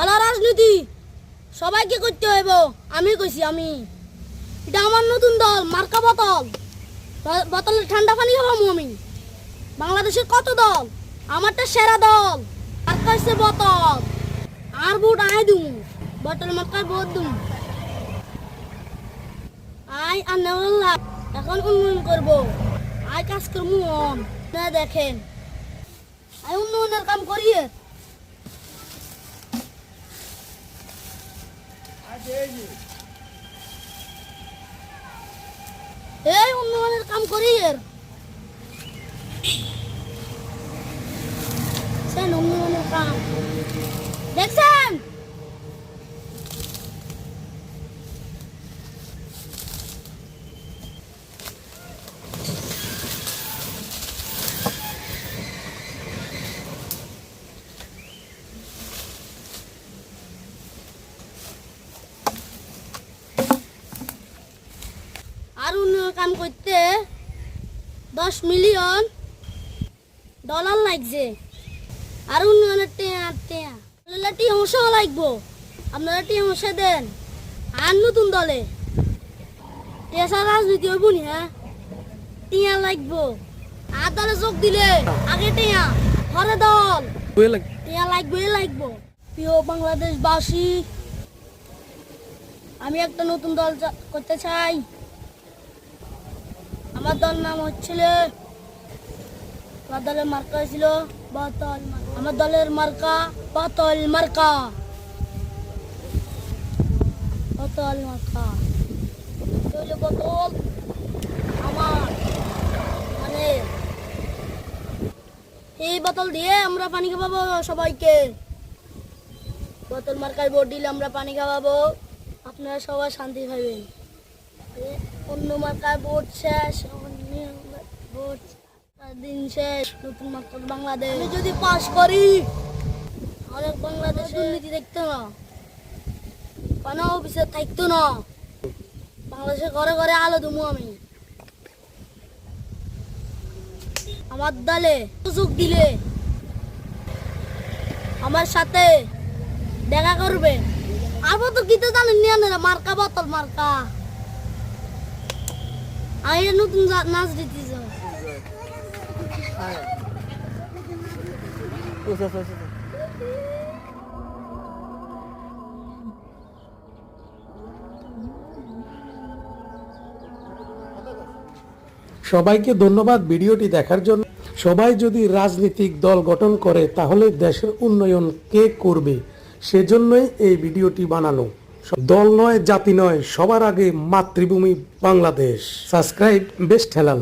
বালা রাজনীতি। সবাইকে করতে হইব। আমি কইছি, আমি। এটা আমার নতুন দল, মার্কা বোতল। বোতলে ঠান্ডা পানি খাব আমি। বাংলাদেশের কত দল? আমারটা সেরা দল। আর কাছে বোতল। আর বুট আয় দুম। বোতল মার্কায় বোট দুম। আয় আর নেওয়াল্লা এখন উন্নয়ন করব। আয় কাজ করব না দেখেন। আয় উন্নয়নের কাম করিয়ে এই উন্নয়নের কাম করি এর। সেন উন্নয়নের কাম। আর উন্নয়ন কাম করতে। দশ মিলিয়ন ডলার লাগছে। আর উন্নয়নের টেয়া টেয়া। টি অংশ লাগবো। আপনারা টি অংশ দেন। আর নতুন দলে। ছাড়া রাজনীতি হইব নি হ্যাঁ? টিয়া লাগবো। আর দলে যোগ দিলে আগে টিয়া ঘরে দল। টিয়া লাগবে লাগবো। প্রিয় বাংলাদেশবাসী আমি একটা নতুন দল করতে চাই। আমার দল নাম হচ্ছিল আমার দলের মার্কা ছিল বাতল আমার দলের মার্কা বাতল মার্কা। বাতল মার্কা। এটা বোতল আমার মানে এই বোতল দিয়ে আমরা পানি খাওয়াবো সবাইকে। বোতল মার্কায় ভোট দিলে আমরা পানি খাওয়াবো। আপনারা সবাই শান্তি পাবেন অন্য মার্কায় ভোট শেষ ভোট দিন শেষ নতুন মার্কার বাংলাদেশ আমি যদি পাস করি অনেক বাংলাদেশ দুর্নীতি দেখতো না। কোনো অফিসে থাকতো না। বাংলাদেশের ঘরে ঘরে আলো দুমু আমি। আমার দলে সুযোগ দিলে আমার সাথে দেখা করবে। আর তো গীতে জানেন, নিয়ে মার্কা, বোতল মার্কা। সবাইকে ধন্যবাদ ভিডিওটি দেখার জন্য। সবাই যদি রাজনৈতিক দল গঠন করে, তাহলে দেশের উন্নয়ন কে করবে? সেজন্যই এই ভিডিওটি বানানো। দল নয় জাতি নয় সবার আগে মাতৃভূমি বাংলাদেশ। Subscribe best Helal